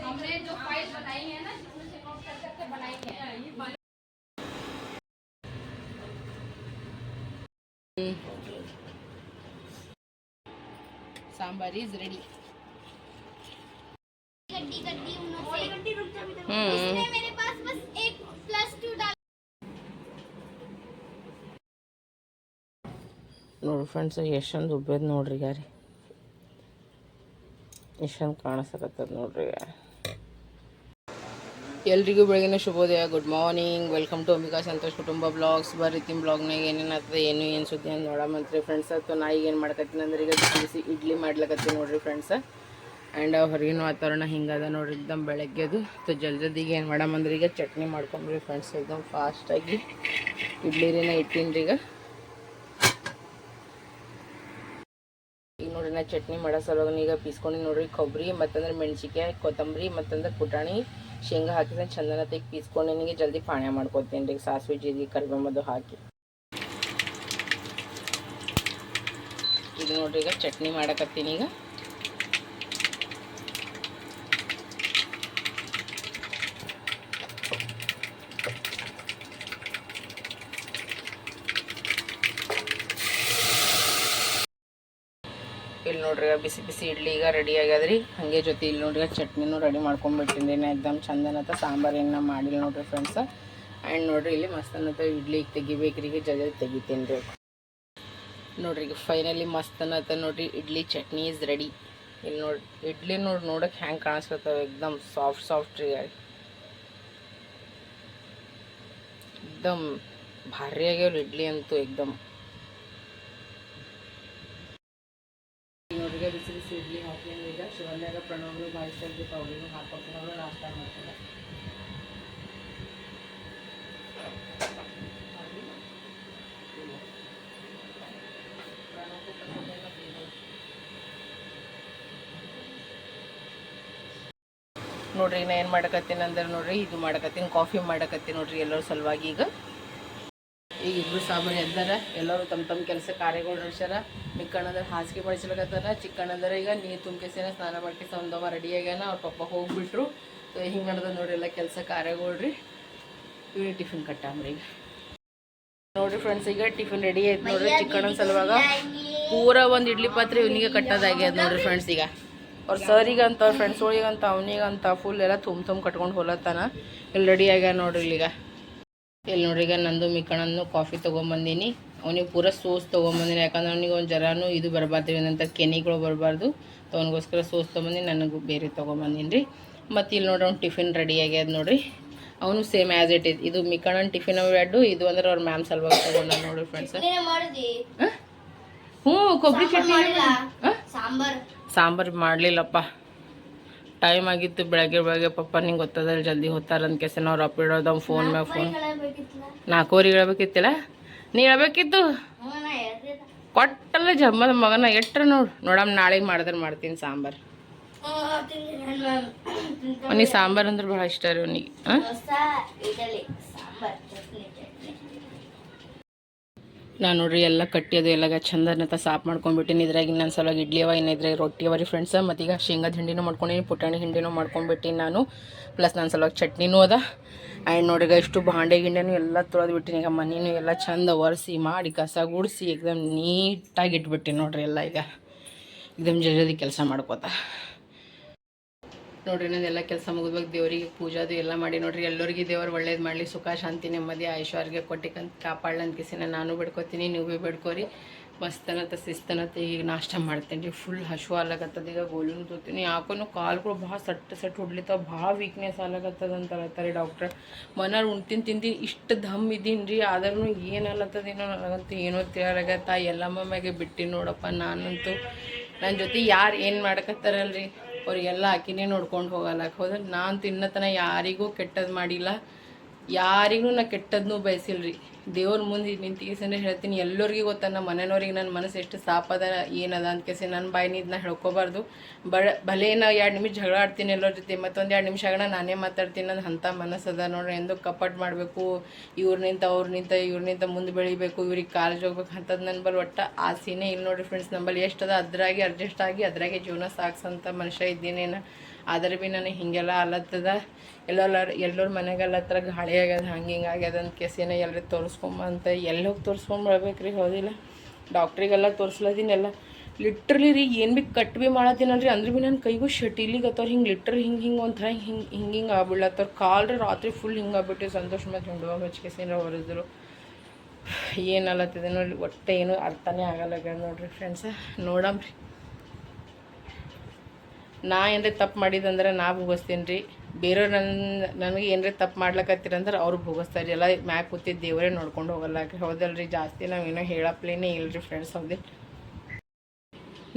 हमने जो फाइल बनाई है ना जिसमें से नोट कर करके बनाई है ಸಾಂಬಾರ್ ಈಸ್ ರೆಡಿ गड्डी गड्डी उन्होंने गड्डी रुक जा हम्म। इसने मेरे पास बस एक प्लस टू डाल ನೋಡಿ ಫ್ರೆಂಡ್ಸ್ ಎಷ್ಟೊಂದು ಉಬ್ಬೇದು ನೋಡ್ರಿ ಈಗ ರೀ ಎಷ್ಟೊಂದು ಕಾಣಿಸಕತ್ತದ ನೋಡ್ರಿ. ಈಗ ಎಲ್ರಿಗೂ ಬೆಳಗಿನ ಶುಭೋದಯ, good morning. Welcome to Ambika Santosh ಕುಟುಂಬ ಬ್ಲಾಗ್ಸ್. ಬರ್ರಿ ತಿಮ್ ಬ್ಲಾಗ್ನಾಗ ಏನೇನು ಆಗ್ತದೆ ಏನು ಏನು ಸುದ್ದಿ ಅಂತ ನೋಡಮಂತ್ರಿ ಫ್ರೆಂಡ್ಸ್ ಅಥವಾ ನಾ ಈಗ ಏನು ಮಾಡ್ಕತ್ತೀನಿ ಅಂದ್ರೆ ಈಗ ಬಿಸಿ ಇಡ್ಲಿ ಮಾಡ್ಲಕತ್ತೀನಿ ನೋಡ್ರಿ ಫ್ರೆಂಡ್ಸ್ ಆ್ಯಂಡ್ ಹೊರಗಿನ ವಾತಾವರಣ ಹಿಂಗದ ನೋಡ್ರಿ ಇದ್ದಮ್ ಬೆಳಗ್ಗೆದು ಸೊ ಜಲ್ದಿ ಜಲ್ದಿಗೆ ಏನು ಮಾಡಮಂದ್ರೆ ಈಗ ಚಟ್ನಿ ಮಾಡ್ಕೊಂಬ್ರಿ ಫ್ರೆಂಡ್ಸ್ ಇದ್ದಮ್ ಫಾಸ್ಟಾಗಿ ಇಡ್ಲಿ ರೀನ ಇಟ್ಟಿನಿ ಈಗ ಈಗ ನೋಡ್ರಿ ಚಟ್ನಿ ಮಾಡೋ ಸಲುವಾಗಿ ಈಗ ಪೀಸ್ಕೊಂಡು ನೋಡ್ರಿ ಕೊಬ್ಬರಿ ಮತ್ತಂದ್ರೆ ಮೆಣಸಿಕಾಯಿ ಕೊತ್ತಂಬರಿ, ಮತ್ತಂದ್ರೆ ಪುಟಾಣಿ, ಶೇಂಗಾ ಹಾಕಿದ್ರೆ ಚಂದನ ತೆಗೆ ಪೀಸ್ಕೊಂಡು ನಿನಗೆ ಜಲ್ದಿ ಪಾಣ್ಯ ಮಾಡ್ಕೊತೀನಿ ರೀ ಸಾಸಿವೆ ಜೀರಿಗೆ ಕರಿಬೇಮದು ಹಾಕಿ. ಈಗ ನೋಡ್ರಿ ಈಗ ಚಟ್ನಿ ಮಾಡಕತ್ತೀನಿ ಈಗ ಇಲ್ಲಿ ನೋಡ್ರಿ, ಬಿಸಿ ಬಿಸಿ ಇಡ್ಲಿ ಈಗ ರೆಡಿ ಆಗ್ಯದ್ರಿ. ಹಾಗೆ ಜೊತೆ ಇಲ್ಲಿ ನೋಡ್ರಿ, ಚಟ್ನಿನೂ ರೆಡಿ ಮಾಡ್ಕೊಂಡ್ಬಿಟ್ಟಿದ್ದೀನಿ ಎಕ್ದಮ್ ಚಂದನತ ಸಾಂಬಾರು ಏನು ಮಾಡಿಲ್ಲ ನೋಡ್ರಿ ಫ್ರೆಂಡ್ಸ್ ಆ್ಯಂಡ್ ನೋಡ್ರಿ, ಇಲ್ಲಿ ಮಸ್ತನತ ಇಡ್ಲಿ ತೆಗಿಬೇಕ್ರಿ, ಈಗ ತೆಗಿತೀನಿ ರೀ. ನೋಡ್ರಿ, ಈಗ ಫೈನಲಿ ಮಸ್ತನತ ನೋಡ್ರಿ, ಇಡ್ಲಿ ಚಟ್ನಿ ಇಸ್ ರೆಡಿ ಇಲ್ಲಿ ನೋಡಿ ಇಡ್ಲಿ ನೋಡಿ ನೋಡಕ್ಕೆ ಹ್ಯಾಂಗೆ ಕಾಣಿಸ್ಕೊತಾವೆ, ಎಕ್ದಮ್ ಸಾಫ್ಟ್ ಸಾಫ್ಟ್ ರೀ. ಎಕ್ದಮ್ ಭಾರಿ ಆಗ್ಯಾವ ಇಡ್ಲಿ ಅಂತೂ, ಎಕ್ದಮ್. ನೋಡ್ರಿಗೆ ಬಿಸಿ ಬಿಸಿ ಇಡ್ಲಿ ಹಾಕಿ ಈಗ ಶಿವಲ್ಯಾಗ ಪ್ರಣವ್ರು ಭಾವಿಸ್ತಾ ಅವ್ರಿಗೂ ಹಾಕೊಂಡು ನಾಷ್ಟ ಮಾಡ್ತಾರೆ. ನೋಡ್ರಿ ನಾ ಏನು ಮಾಡಕತ್ತೀನಿ ಅಂದ್ರೆ ನೋಡ್ರಿ, ಇದು ಮಾಡಕತ್ತೀನಿ ಕಾಫಿ ಮಾಡಕತ್ತೀನಿ ನೋಡ್ರಿ ಎಲ್ಲರ ಸಲುವಾಗಿ ಈಗ. ಈಗ ಇಬ್ಬರು ಸಾಮಾನ್ಯ ಎದ್ದಾರ ಎಲ್ಲರೂ ತಮ್ಮ ತಮ್ಮ ಕೆಲಸ ಕಾರ್ಯಗಳು ನಡೆಸ್ಯಾರ. ಮಿಕ್ಕಣ್ಣಂದ್ರೆ ಹಾಸಿಗೆ ಬಳಸ್ಲಕತ್ತಾರ ಚಿಕ್ಕಣ್ಣಂದ್ರೆ ಈಗ ನೀರು ತುಂಬಿಸಿನ ಸ್ನಾನ ಮಾಡಿ ಸಂದವ ರೆಡಿ ಆಗ್ಯಾನ. ಅವ್ರ ಪಪ್ಪ ಹೋಗ್ಬಿಟ್ರು. ಸೊ ಹಿಂಗೆ ನಡೆದ ನೋಡ್ರಿ ಎಲ್ಲ ಕೆಲಸ ಕಾರ್ಯಗಳು ರೀ ಇವ್ರಿಗೆ ಟಿಫಿನ್ ಕಟ್ಟಾಮ್ರಿ ಈಗ. ನೋಡ್ರಿ ಫ್ರೆಂಡ್ಸ್ ಈಗ ಟಿಫಿನ್ ರೆಡಿ ಆಯ್ತು ನೋಡ್ರಿ ಚಿಕ್ಕಣ್ಣನ ಸಲುವಾಗ. ಪೂರ ಒಂದು ಇಡ್ಲಿ ಪಾತ್ರೆ ಇವನಿಗೆ ಕಟ್ಟೋದಾಗ್ಯದ ನೋಡ್ರಿ ಫ್ರೆಂಡ್ಸ್ ಈಗ. ಅವ್ರ ಸರಿಗಂತ ಅವ್ರ ಫ್ರೆಂಡ್ಸ್ಗಳಿಗಂತ ಅವನಿಗಂತ ಫುಲ್ ಎಲ್ಲ ತುಂಬ ತುಂಬ ಕಟ್ಕೊಂಡು ಹೋಲತ್ತಾನ. ಇಲ್ಲಿ ರೆಡಿ ಆಗ್ಯಾನ ನೋಡ್ರಿ ಈಗ. ಇಲ್ಲಿ ನೋಡ್ರಿ ಈಗ ನಂದು ಮಿಕ್ಕಣ್ಣನು ಕಾಫಿ ತೊಗೊಂಬಂದೀನಿ. ಅವನಿಗೆ ಪೂರ ಸೋಸ್ ತೊಗೊಂಬಂದಿನಿ. ಯಾಕಂದ್ರೆ ಅವನಿಗೆ ಒಂದು ಜರಾನು ಇದು ಬರಬಾರ್ದು ಏನಂತ ಕೆನಿಗಳು ಬರಬಾರ್ದು. ಅವನಿಗೋಸ್ಕರ ಸೋಸ್ ತೊಗೊಂಬಂದಿನಿ ನನಗೆ ಬೇರೆ ತೊಗೊಂಬಂದೀನಿ ರೀ ಮತ್ತು ಇಲ್ಲಿ ನೋಡ್ರಿ ಅವ್ನು ಟಿಫಿನ್ ರೆಡಿ ಆಗ್ಯದ ನೋಡ್ರಿ. ಅವನು ಸೇಮ್ ಆ್ಯಸ್ ಇಟ್ ಇದು ಇದು ಮಿಕ್ಕಣ್ಣನ ಟಿಫಿನ್ ಎರಡು ಇದು ಅಂದ್ರೆ ಅವ್ರ ಮ್ಯಾಮ್ ಸಲ್ವಾಗಿ ತೊಗೊಂಡ ನೋಡ್ರಿ ಫ್ರೆಂಡ್ಸ್ ಹ್ಞೂ ಕೊಬ್ಬರಿ ಚಟ್ನಿ. ಸಾಂಬಾರು ಮಾಡಲಿಲ್ಲಪ್ಪ. ಟೈಮ್ ಆಗಿತ್ತು ಬೆಳಗ್ಗೆ ಬೆಳಗ್ಗೆ ಪಪ್ಪ ನಿಂಗೆ ಗೊತ್ತದಲ್ಲ ಜಲ್ದಿ ಹೋಗ್ತಾರ ಅಂತ ಕೆಸನ ನಾವು ಅಪ್ಪ ಇಡೋದು ಫೋನ್ ಮ್ಯಾಗ ಫೋನ್ ನಾಲ್ಕೂವರೆಗೆ ಹೇಳ್ಬೇಕಿತ್ತಿಲ್ಲ? ನೀ ಹೇಳ್ಬೇಕಿತ್ತು? ಕೊಟ್ಟಲ್ಲ ಜಮ್ಮದ ಮಗನ ಎಟ್ರ ನೋಡು. ನೋಡಮ್ಮ ನಾಳೆ ಮಾಡಿದ್ರೆ ಮಾಡ್ತೀನಿ ಸಾಂಬಾರು. ಅವನಿಗೆ ಸಾಂಬಾರು ಅಂದ್ರೆ ಭಾಳ ಇಷ್ಟ ರೀ ಅವನಿಗೆ ಹಾಂ ಹೊಸ ಇಡಲಿ ಸಾಂಬಾರ್ ಚಟ್ನಿ ಚಟ್ನಿ ನಾನು ನೋಡ್ರಿ ಎಲ್ಲ ಕಟ್ಟಿ ಅದು ಎಲ್ಲ ಚಂದನತ ಸಾಫ್ ಮಾಡ್ಕೊಂಡ್ಬಿಟ್ಟಿನಿ. ಇದ್ರಾಗ ನನ್ನ ಸಲುವಾಗಿ ಇಡ್ಲಿ ಅವ, ಇನ್ನು ಇದ್ರಾಗ ರೊಟ್ಟಿ ರೀ ಫ್ರೆಂಡ್ಸ್ ಮತ್ತು ಈಗ ಶೇಂಗಾದ ಹಿಂಡಿನೂ ಮಾಡ್ಕೊಂಡಿನಿ, ಪುಟಾಣಿ ಹಿಂಡಿನೂ ಮಾಡ್ಕೊಂಡ್ಬಿಟ್ಟಿನಿ ನಾನು. ಪ್ಲಸ್ ನನ್ನ ಸಲುವಾಗಿ ಚಟ್ನಿನೂ ಅದ. ಆ್ಯಂಡ್ ನೋಡಿ ಈಗ ಇಷ್ಟು ಬಾಂಡೆ ಗಿಂಡೆನೂ ಎಲ್ಲ ತೊಳೆದು ಬಿಟ್ಟಿನಿ. ಈಗ ಮನೆಯೂ ಎಲ್ಲ ಚಂದ ಒರೆಸಿ ಮಾಡಿ ಕಸ ಗುಡಿಸಿ, ಎಕ್ದಮ್ ನೀಟಾಗಿ ಇಟ್ಬಿಟ್ಟಿನಿ ನೋಡ್ರಿ ಎಲ್ಲ ಈಗ. ಎಕ್ದಮ್ ಜಲ್ದಿ ಕೆಲಸ ಮಾಡ್ಕೋತ. ನೋಡ್ರಿ ಎಲ್ಲ ಕೆಲಸ ಮುಗಿದ್ವಾಗ ದೇವರಿಗೆ ಪೂಜಾದು ಎಲ್ಲ ಮಾಡಿ ನೋಡ್ರಿ, ಎಲ್ಲರಿಗೆ ದೇವ್ರು ಒಳ್ಳೇದು ಮಾಡಲಿ, ಸುಖ, ಶಾಂತಿ, ನೆಮ್ಮದಿ ಐಶ್ವರ್ಯ ಕೊಟ್ಟಿಕಂತ ಕಾಪಾಡ್ಲಂತ ಕಿಸಿನ ನಾನು ಬಿಡ್ಕೊತೀನಿ, ನೀವು ಭೀ ಬಿಡ್ಕೋರಿ. ಮಸ್ತನತ್ತ ಶಿಸ್ತನತ ಈಗ ನಾಷ್ಟ ಮಾಡ್ತೇನೆ ರೀ ಫುಲ್ ಹಶು ಆಲಾಗತ್ತದ ಈಗ ಗೋಲಿನ ತೋತೀನಿ ಯಾಕೂ ಕಾಲುಗಳು ಭಾಳ ಸಟ್ ಸಟ್ ಹೊಡ್ಲಿತ್ತಾವ ಭಾಳ ವೀಕ್ನೆಸ್ ಆಲಾಗತ್ತದ ಅಂತ ಹೇಳ್ತಾರೆ ಡಾಕ್ಟ್ರ್ ಮನಾರ್ ಉಣ್ತೀನಿ ತಿಂದು ಇಷ್ಟು ಧಮ್ ಇದ್ದೀನಿ ರೀ ಆದ್ರೂ ಏನು ಅಲ್ಲತ್ತದೇನೋ ನನಗಂತೂ ಏನೋ ತಿಳಾಗತ್ತ. ಎಲ್ಲಮ್ಮ ಮ್ಯಾಗೆ ಬಿಟ್ಟಿನಿ ನೋಡಪ್ಪ, ನಾನಂತೂ ನನ್ನ ಜೊತೆ ಯಾರು ಏನು ಮಾಡಕತ್ತಾರಲ್ರಿ? ಅವ್ರಿಗೆಲ್ಲ ಆಕಿನೇ ನೋಡ್ಕೊಂಡು ಹೋಗಲ್ಲ. ಹೋದ್ರೆ ನಾನು ತಿನ್ನತನ ಯಾರಿಗೂ ಕೆಟ್ಟದ್ದು ಮಾಡಿಲ್ಲ. ಯಾರಿಗೂ ನಾ ಕೆಟ್ಟದ್ನೂ ಬಯಸಿಲ್ರಿ. ದೇವ್ರ ಮುಂದೆ ನಿಂತಿಗೆಸಂದ್ರೆ ಹೇಳ್ತೀನಿ. ಎಲ್ಲರಿಗೂ ಗೊತ್ತ ನಮ್ಮ ಮನೆಯವ್ರಿಗೆ ನನ್ನ ಮನಸ್ಸು ಎಷ್ಟು ಸಾಪದ ಏನದ ಅಂತ ಕೇಸಿ ನನ್ನ ಬಾಯಿನಿಂದ ನಾ ಹೇಳ್ಕೊಬಾರ್ದು. ಬಳ ಭಲೇ ನಾ ಎರಡು ನಿಮಿಷ ಜಗಳ ಆಡ್ತೀನಿ ಎಲ್ಲರ ಜೊತೆ. ಮತ್ತೊಂದು ಎರಡು ನಿಮಿಷ ಆಗಣ ನಾನೇ ಮಾತಾಡ್ತೀನಿ. ನನ್ನ ಅಂಥ ಮನಸ್ಸದ ನೋಡ್ರಿ. ಎಂದು ಕಪಾಟ್ ಮಾಡಬೇಕು. ಇವ್ರ ನಿಂತ ಅವ್ರ ನಿಂತ, ಇವ್ರ ನಿಂತ ಮುಂದೆ ಬೆಳಿಬೇಕು. ಇವ್ರಿಗೆ ಕಾಲೇಜ್ ಹೋಗ್ಬೇಕು. ಅಂಥದ್ದು ನನ್ನ ಬಲ್ ಒಟ್ಟು ಆಸೆನೇ ಇಲ್ಲ ನೋಡ್ರಿ ಫ್ರೆಂಡ್ಸ್. ನಂಬಲ್ಲಿ ಎಷ್ಟದ ಅದ್ರಾಗೆ ಅಡ್ಜಸ್ಟ್ ಆಗಿ ಅದ್ರಾಗೆ ಜೀವನ ಸಾಗಿಸೋಂಥ ಮನುಷ್ಯ ಇದ್ದೀನೇನು. ಆದ್ರೆ ಭೀ ನನಗೆ ಹಿಂಗೆಲ್ಲ ಅಲತ್ತದ. ಎಲ್ಲರ ಎಲ್ಲರ ಮನೆಗೆಲ್ಲ ಹತ್ರ ಗಾಳಿ ಆಗ್ಯದ ಹಂಗೆ ಹಿಂಗೆ ಆಗ್ಯದ ಅಂತ ಕೇಸಿನ ಎಲ್ಲರಿಗೆ ತೋರಿಸ್ಕೊಂಬ ಅಂತ ಎಲ್ಲಿ ಹೋಗಿ ತೋರಿಸ್ಕೊಂಬರ್ಬೇಕು ರೀ ಹೌದಿಲ್ಲ. ಡಾಕ್ಟ್ರಿಗೆಲ್ಲ ತೋರಿಸ್ಲತ್ತೀನಿ ಎಲ್ಲ ಲಿಟ್ರಲಿ ರೀ ಏನು ಭೀ ಕಟ್ ಭೀ ಮಾಡತ್ತೀನಲ್ರಿ ಅಂದ್ರೆ ಭೀ ನನ್ನ ಕೈಗೂ ಶಟಿಲಿಗತ್ತವ್ರು ಹಿಂಗೆ ಲಿಟ್ರ್ ಹಿಂಗೆ ಹಿಂಗೆ ಒಂಥರ ಹಿಂಗೆ ಹಿಂಗೆ ಹಿಂಗೆ ಆಗ್ಬಿಡ್ಲತ್ತವ್ರ ಕಾಲ್ ರೀ ರಾತ್ರಿ ಫುಲ್ ಹಿಂಗೆ ಆಗ್ಬಿಟ್ಟು ಸಂತೋಷ ಮತ್ತು ಹುಂಡುವ ಹಚ್ಕೆಸಿನ ಹೊರದ್ರು. ಏನಲ್ಲತ್ತಿದೆ ನೋಡಿ ಒಟ್ಟೆ ಏನು ಅರ್ಥನೇ ಆಗಲ್ಲ ನೋಡ್ರಿ ಫ್ರೆಂಡ್ಸ ನೋಡಮ್ರಿ. ನಾ ಏನರೇ ತಪ್ಪು ಮಾಡಿದಂದ್ರೆ ನಾ ಭೋಗಿಸ್ತೀನಿ ರೀ. ಬೇರೆಯವ್ರು ನನ್ನ ನನಗೆ ಏನರೇ ತಪ್ಪು ಮಾಡ್ಲಕತ್ತಿರಂದ್ರೆ ಅವ್ರು ಭೋಗಿಸ್ತಾರೆ ಎಲ್ಲ ಮ್ಯಾಕ್ ಕೂತಿದ್ದು ದೇವರೇ ನೋಡ್ಕೊಂಡು ಹೋಗಲ್ಲ ಹೌದಲ್ರಿ, ಜಾಸ್ತಿ ನಾವು ಏನೋ ಹೇಳಪ್ಲೇನೆ ಇಲ್ಲ ರೀ ಫ್ರೆಂಡ್ಸ್ ಹೌದೇ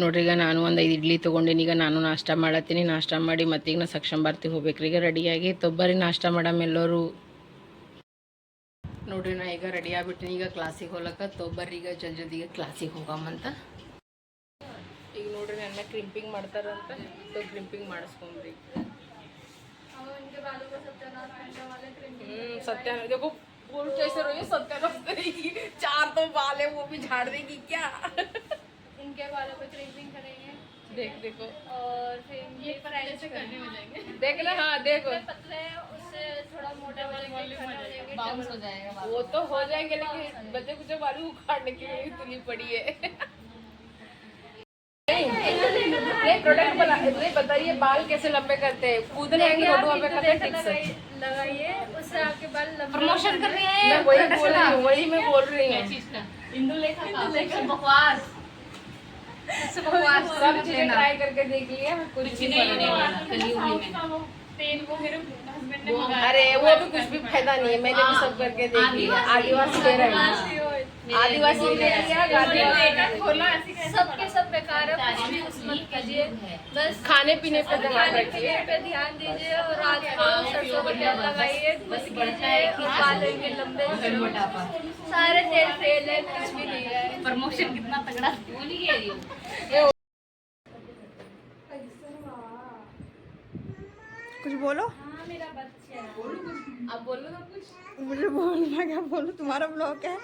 ನೋಡ್ರಿ, ಈಗ ನಾನು ಒಂದು ಐದು ಇಡ್ಲಿ ತೊಗೊಂಡೀನಿ. ಈಗ ನಾನು ನಾಷ್ಟ ಮಾಡತ್ತೀನಿ. ನಾಷ್ಟ ಮಾಡಿ ಮತ್ತೀಗ ನಾ ಸಕ್ಷಂಬಾರ್ತಿ ಹೋಗ್ಬೇಕ್ರಿ. ಈಗ ರೆಡಿಯಾಗಿ ತೊಬ್ಬರಿ ನಾಷ್ಟ ಮಾಡಮ್ ಎಲ್ಲರೂ. ನೋಡ್ರಿ, ನಾ ಈಗ ರೆಡಿ ಆಗ್ಬಿಟ್ಟಿನಿ. ಈಗ ಕ್ಲಾಸಿಗೆ ಹೋಗ್ಲಕ್ಕ. ತೊಬ್ಬರಿ ಈಗ ಜಲ್ ಜಲ್ದಿಗೆ ಕ್ಲಾಸಿಗೆ ಹೋಗಮ್ಮಂತ ಈಗ ನೋಡ್ರಿ ನನ್ನ ಕ್ರಿಂಪಿಂಗ್ ಮಾಡ್ತಾರಂತ ಸೊ ಕ್ರಿಂಪಿಂಗ್ ಮಾಡಿಸ್ಕೊಂಡ್ರಿ हम्म, सत्यानाश देखो फूल कैसे रही है सत्यानाश करेगी चार तो बाल है वो भी झाड़ देगी क्या इनके बालों पे क्रीपिंग करेंगे देख देखो और फिर ये प्राइस करने हो जाएंगे देख ना हाँ देखो पतले हैं, उससे थोड़ा मोटा वाले बाउंस हो जाएगा वो तो हो जाएंगे लेकिन बच्चे कुछ बालू उखाड़ने की मेरी तुली पड़ी है नहीं प्रोडक्ट नहीं बताइए बाल कैसे लंबे करते हैं? कूदने आएँगे रोडों पे करते हैं टिप्स। लगाइए उससे आपके बाल लंबे प्रमोशन कर रही मैं है वही बोल रही हूँ वही मैं बोल रही हूँ। बकवास। बकवास सब चीज़ें ट्राई करके देख लिया कुछ नहीं अरे वो भी कुछ भी फ़ायदा नहीं है मैंने भी सब करके देख लिया। आदिवासी रहे हैं। आदिवासी ले लिया खोला सबके सब बेकार है कुछ भी उस मत कीजिए। बस खाने पीने पे ध्यान रखिए। पे ध्यान दीजिए और रात को सरसों का तेल लगाइए बस कीजिए कि बाल लंबे सारे तेल फेल है कुछ भी नहीं है। प्रमोशन कितना तगड़ा बोल ही रही हूँ? कुछ बोलो। कुछ अब बोलो ना कुछ? मुझे बोलना क्या बोलो तुम्हारा ब्लॉग है?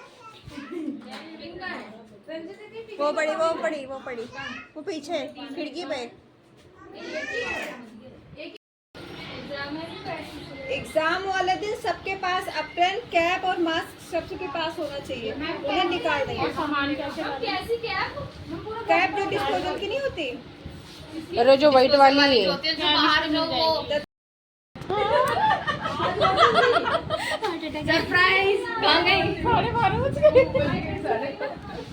वो पड़ी वो पड़ी वो पड़ी। वो पीछे खिड़की पे। एग्ज़ाम वाले दिन सबके पास अप्रेन कैप और मास्क सबके पास होना चाहिए। उन्हें निकाल देंगे। कैप जो डिस्पोजल की नहीं होती? अरे जो व्हाइट वाली है जो बाहर लोग वो सरप्राइज़ कहाँ गई।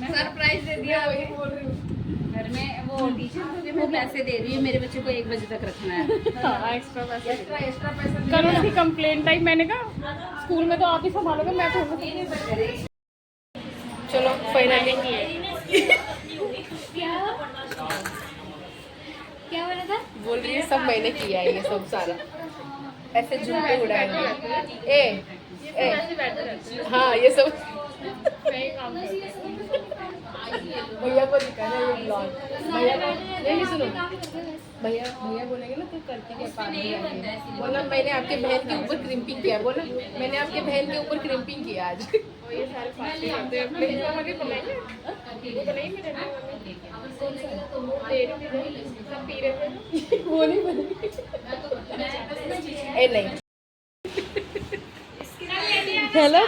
सरप्राइज़ दे दिया घर में वो टीचर को कि मैं पैसे दे रही हूँ मेरे बच्चे को एक बजे तक रखना है। कल उसकी कंप्लेंट आई मैंने कहा स्कूल में तो आप ही संभालोगे मैं चलो फाइनली क्या? बोला था? बोल रही है सब मैंने किया है ये सब सारा। ऐसे झुमके उड़ाएँगे ए हाँ। ये सब। भैया को दिखाना ये ब्लॉग भैया को नहीं सुनो। भैया भैया बोलेंगे ना तू करती के पास भी बोला मैंने आपके बहन के ऊपर क्रिम्पिंग किया बोला मैंने आपके बहन के ऊपर क्रिम्पिंग किया आज। ये सारे करते हैं बनाएँगे वो नहीं बनेगी। ए नहीं। हेलो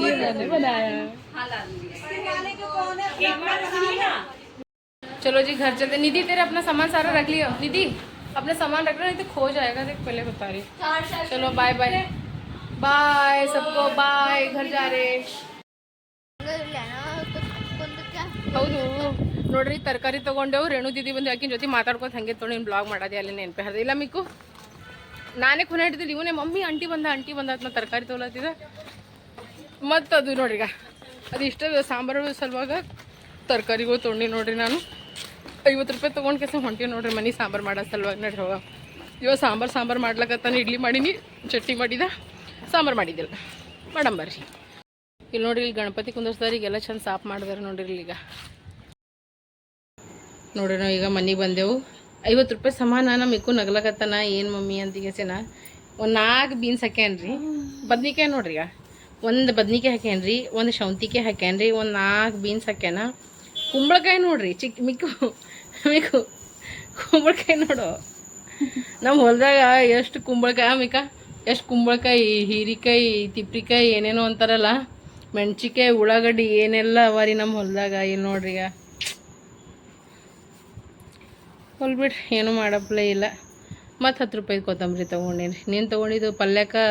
ये मैंने बनाया है चलो जी घर चलते निधि तेरे अपना सामान सारा रख लियो निधि अपना सामान रख लो नहीं तो खो जाएगा देख पहले बता रही चलो बाय बाय बाय सबको बाय घर जा रहे ಹೌದು ನೋಡ್ರಿ ತರಕಾರಿ ತಗೊಂಡೆವು ರೇಣು ದಿದಿ ಬಂದು ಆಕಿನ ಜೊತೆ ಮಾತಾಡ್ಕೊತ ಹಂಗೆ ತೊಗೊಂಡು ಬ್ಲಾಗ್ ಮಾಡೋದೇ ಅಲ್ಲಿ ನೆನಪೆ ಹರಿದ ಇಲ್ಲ ಮಿಕ್ಕು ನಾನೇ ಖುನ ಹಿಡಿದಿಲ್ಲ ಇವನೇ ಮಮ್ಮಿ ಅಂಟಿ ಬಂದ ಅಂಟಿ ಬಂದ ಅಂತ ತರಕಾರಿ ತೊಗೊಳತ್ತಿದ. ಮತ್ತು ಅದು ನೋಡ್ರಿಗ ಅದು ಇಷ್ಟ ಸಾಂಬಾರು ಸಲುವಾಗ ತರಕಾರಿಗೂ ತೊಗೊಂಡು ನೋಡ್ರಿ ನಾನು. ಐವತ್ತು ರೂಪಾಯಿ ತೊಗೊಂಡು ಕೆಸ ಹೊಂಟಿ ನೋಡ್ರಿ ಮನೆ ಸಾಂಬಾರು ಮಾಡೋ ಸಲುವಾಗಿ ನೋಡ್ರಿ ಹೋಗ ಇವಾಗ ಸಾಂಬಾರು ಸಾಂಬಾರು ಮಾಡ್ಲಕತ್ತಾನೆ, ಇಡ್ಲಿ ಮಾಡೀನಿ, ಚಟ್ನಿ ಮಾಡಿದ, ಸಾಂಬಾರು ಮಾಡಿದ್ದಿಲ್ಲ. ಮಾಡಂಬರ್ರಿ ಇಲ್ಲಿ ನೋಡ್ರಿ ಇಲ್ಲಿ ಗಣಪತಿ ಕುಂದರ್ಸ್ದಾರ ಈಗೆಲ್ಲ ಚಂದ ಸಾಫ್ ಮಾಡಿದಾರೆ ನೋಡ್ರಿ ಇಲ್ಲಿ ಈಗ. ನೋಡ್ರಿ ನಾವು ಈಗ ಮನೆಗೆ ಬಂದೆವು. ಐವತ್ತು ರೂಪಾಯಿ ಸಮಾನ ನಮ್ಮ ಮಿಕ್ಕು ನಗ್ಲಕತ್ತಾನ, ಏನು ಮಮ್ಮಿ ಅಂತಿಗೆಸಿನ ಒಂದು ನಾಲ್ಕು ಬೀನ್ಸ್ ಹಾಕ್ಯಾನ್ರಿ. ಬದ್ನಿಕಾಯಿ ನೋಡ್ರಿ ಒಂದು ಬದ್ನಿಕಾಯಿ ಹಾಕ್ಯಾನ್ರಿ, ಒಂದು ಶೌಂತಿಕಾಯಿ ಹಾಕ್ಯಾನ್ರಿ, ಒಂದು ನಾಲ್ಕು ಬೀನ್ಸ್ ಹಾಕ್ಯಾನ. ಕುಂಬಳಕಾಯಿ ನೋಡ್ರಿ ಚಿಕ್ಕ ಮಿಕ್ಕು ಮಿಕ್ಕು. ಕುಂಬಳಕಾಯಿ ನೋಡು. ನಮ್ಮ ಹೊಲದಾಗ ಎಷ್ಟು ಕುಂಬಳಕಾಯಿ ಮಿಕ್ಕ, ಎಷ್ಟು ಕುಂಬಳಕಾಯಿ, ಹೀರಿಕಾಯಿ ತಿಪ್ಪಿಕಾಯಿ ಏನೇನೋ ಅಂತಾರಲ್ಲ. ಮೆಣಸಿಕಾಯಿ, ಉಳ್ಳಾಗಡ್ಡಿ, ಏನೆಲ್ಲ ಅವ ರೀ ನಮ್ಮ ಹೊಲದಾಗ, ಇಲ್ಲಿ ನೋಡ್ರಿ ಹೊಲ್ಬಿಡ್ರಿ ಏನೂ ಮಾಡಪ್ಲೇ ಇಲ್ಲ. ಮತ್ತು ಹತ್ತು ರೂಪಾಯಿ ಕೊತ್ತಂಬರಿ ತೊಗೊಂಡೇನಿ. ನೀನು ತೊಗೊಂಡಿದ್ದು ಪಲ್ಯಕ್ಕೆ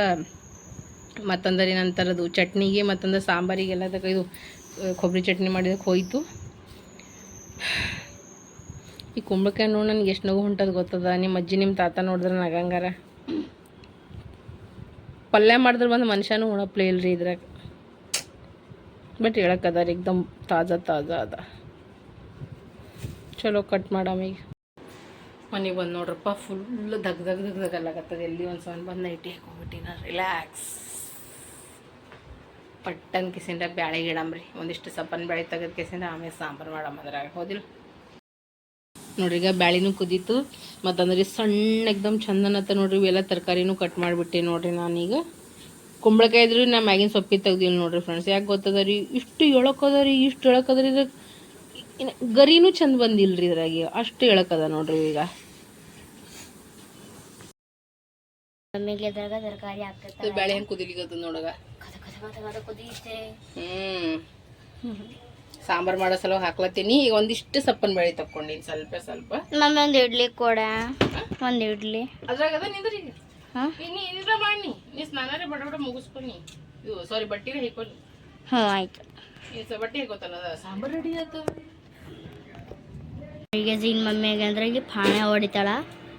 ಮತ್ತೊಂದರಿ ನಂತರದು ಚಟ್ನಿಗೆ, ಮತ್ತೊಂದು ಸಾಂಬಾರಿಗೆಲ್ಲ ತಕ್ಕ ಇದು ಕೊಬ್ಬರಿ ಚಟ್ನಿ ಮಾಡಿದಕ್ಕೆ ಹೋಯ್ತು. ಈ ಕುಂಬಳಕಾಯಿ ನೋಡಿ ನನಗೆ ಎಷ್ಟು ನಗು ಹೊಂಟದ ಗೊತ್ತದ? ನಿಮ್ಮ ಅಜ್ಜಿ ನಿಮ್ಮ ತಾತ ನೋಡಿದ್ರೆ ನಗಂಗಾರ. ಪಲ್ಯ ಮಾಡಿದ್ರೆ ಬಂದು ಮನುಷ್ಯನೂ ಉಣಪ್ಲೇ ಇಲ್ರಿ ಇದ್ರಾಗ. ಬಟ್ ಹೇಳಕ್ಕದ ರೀ ಎಕ್ದಮ್ ತಾಜಾ ತಾಜಾ ಅದ. ಚಲೋ ಕಟ್ ಮಾಡಮ್ಮ ಈಗ. ಮನೆಗೆ ಬಂದು ನೋಡ್ರಪ್ಪ ಫುಲ್ ದಗ್ ದಗ್ ದಗ್ ದಗ್ ಅಲ್ಲಾಗತ್ತದ ಎಲ್ಲಿ ಒಂದು ಸೌಂಡ್ ಬಂದು ನೈಟಿ ಹಾಕೊಂಡ್ಬಿಟ್ಟಿನ ರಿಲ್ಯಾಕ್ಸ್ ಪಟ್ಟನ್ ಕಿಸಿಂದ ಬ್ಯಾಳೆ ಗಿಡಂಬ್ರಿ. ಒಂದಿಷ್ಟು ಸಪ್ಪನ್ ಬ್ಯಾಳೆ ತೆಗೆದು ಕಿಸಿಂದ ಆಮೇಲೆ ಸಾಂಬಾರು ಮಾಡಮ್ಮ ಅದ್ರಾಗ. ಹೋದಿಲ್ಲ ನೋಡ್ರಿ, ಈಗ ಬ್ಯಾಳಿನೂ ಕುದೀತು. ಮತ್ತಂದ್ರೆ ಸಣ್ಣ ಎಕ್ದಮ್ ಚಂದನತ್ತ ನೋಡ್ರಿ. ಇವೆಲ್ಲ ತರಕಾರಿನೂ ಕಟ್ ಮಾಡಿಬಿಟ್ಟೆ ನೋಡ್ರಿ ನಾನೀಗ. ಕುಂಬಳಕಾಯಿ ಇದ್ರಿ ನಾ ಮ್ಯಾಗಿನ ಸೊಪ್ಪಿ ತೆಗ್ದಿಲ್ಲ ನೋಡ್ರಿ ಫ್ರೆಂಡ್ಸ್ ಯಾಕೆ ಗೊತ್ತದ ರೀ ಇಷ್ಟು ಎಳಕದ ರೀ ಇಷ್ಟು ಎಳಕದ್ರಿ ಇದ್ರ ಗರಿನೂ ಚಂದ ಬಂದಿಲ್ರಿ ಇದ್ರಾಗ. ಅಷ್ಟು ಎಳಕದ ನೋಡ್ರಿ ಈಗ. ಮಮ್ಮಿಗೆ ಎದ್ರಾಗ ತರಕಾರಿ ಹಾಕ್ತಿರ್ತಾರೆ ಬ್ಯಾಳೆ ಹೆಂಗೆ ಕುದಿಲಿಗತ್ತದ ನೋಡಗ. ಕದ ಕದ ಕದ ಕದ ಕುದಿಯುತ್ತೆ. ಹ್ಞೂ ಸಾಂಬಾರು ಮಾಡೋ ಸಲ ಹಾಕ್ಲತ್ತೀನಿ. ಈಗ ಒಂದಿಷ್ಟು ಸಪ್ಪನ್ ಬೆಳಿ ತಕ್ಕೊಂಡಿನಿ ಸ್ವಲ್ಪ ಸ್ವಲ್ಪ. ಮಮ್ಮಿ ಒಂದು ಇಡ್ಲಿ ಕೊಡ. ಒಂದು ಇಡ್ಲಿ. ಅದ್ರಾಗ ಅದ ನಿಂದ್ರಿ. ಹಾಂ? ನೀ ಇದ್ರ ಮಾಡಿ ನೀ ಸ್ನಾನಾರೇ ಬಡ ಬಡ ಮುಗಿಸ್ಕೊನಿ. ಇದು ಸಾರಿ ಬಟ್ಟೆ ಹಾಕೊಳ್ಳಿ ಹ್ಞೂ ಆಯ್ತು. ಈ ಸ ಬಟ್ಟೆ ಹಾಕೋತಾನದ ಸಾಂಬಾರು ರೆಡಿ ಆಯ್ತು ಈಗ ಜೀನ್ ಮಮ್ಮಿಗೆ ಅಂದ್ರೆ ಈಗ ಪಾಣೆ ಹೊಡಿತಾಳ.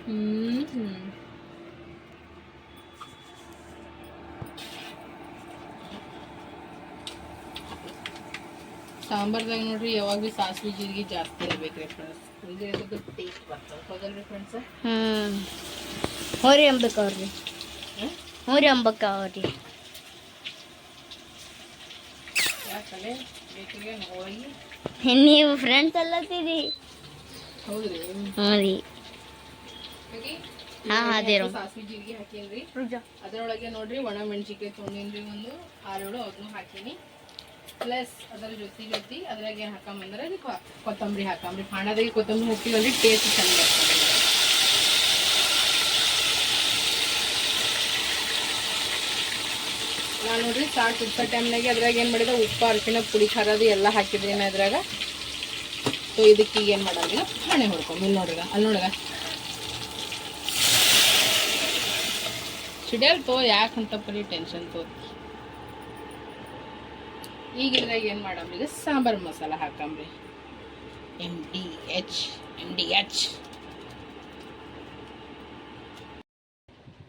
ಹ್ಞೂ ಸಾಂಬಾರ್ದಾಗ ನೋಡ್ರಿ ಯಾವಾಗ ಭೀ ಸಾಸಿವೆ ಜೀರಿಗೆ ಜಾಸ್ತಿ ಇರ್ಬೇಕ್ರಿ ಫ್ರೆಂಡ್ಸ್ ಇದು ಟೇಸ್ಟ್ ಬರ್ತದೆ. ಹೌದಲ್ರಿ ಫ್ರೆಂಡ್ಸ್ ಹ್ಞೂ ಹ್ಞೂ ರೀ ಅಂಬಕ್ಕ ಅವ್ರಿ ಹ್ಞೂ ರೀ ಅಂಬಕ್ಕ ಅವ್ರಿ ಯಾಕಲೆ ಬೇಕರಿಗೆ ಹೋಗಿ ನೀವು ಫ್ರೆಂಡ್ಸ್ ಅಲ್ಲತ್ತೀರಿ ಹೌದ್ರಿ. ಹ್ಞೂ ರೀ. ಹಾ, ಅದೇ ರೀ. ಸಾಸಿವೆ ಜೀರಿಗೆ ಹಾಕೀನ್ರಿ ಅದರೊಳಗೆ ನೋಡ್ರಿ ಒಣ ಮೆಣಸಿನ್ಕಾಯಿ ತೊಗೊಂಡಿನ್ರಿ ಒಂದು ಆರೇಳು ಅದನ್ನು ಹಾಕೀನಿ. ಪ್ಲಸ್ ಅದರ ಜೊತೆ ಜೊತೆ ಅದ್ರಾಗ ಏನು ಹಾಕಂಬಂದ್ರೆ ಅದಕ್ಕೆ ಕೊತ್ತಂಬರಿ ಹಾಕಂಬ್ರಿ ಪಾಣದಾಗೆ ಕೊತ್ತಂಬರಿ ಹಾಕಿವಲ್ರಿ ಟೇಸ್ಟ್ ಬರ್ತದೆ ನಾನು ನೋಡ್ರಿ ಸಾಕು ಉಪ್ಪ ಟೈಮ್ನಾಗೆ ಅದ್ರಾಗ ಏನು ಮಾಡಿದೆ? ಉಪ್ಪು ಅರ್ಶಿನ ಪುಡಿ ಖಾರದು ಎಲ್ಲ ಹಾಕಿದ್ರಿ ನಾ ಅದ್ರಾಗ ಸೊ ಇದಕ್ಕೆ ಈಗ ಏನು ಮಾಡೋದಿಲ್ಲ ಹಣೆ ಹೊಡ್ಕೊಂಡು ಇಲ್ಲಿ ನೋಡ್ರಿಗ ಅಲ್ಲಿ ನೋಡ್ರಿಗ ಸಿಡಿಯಲ್ ತೋ ಯಾಕಂತ ಪರಿ ಟೆನ್ಷನ್ ತೋ. ಈಗ ಇದ್ರಾಗ ಏನು ಮಾಡಮ್ರಿ ಈಗ sambar masala ಹಾಕಂಬ್ರಿ M D H M D H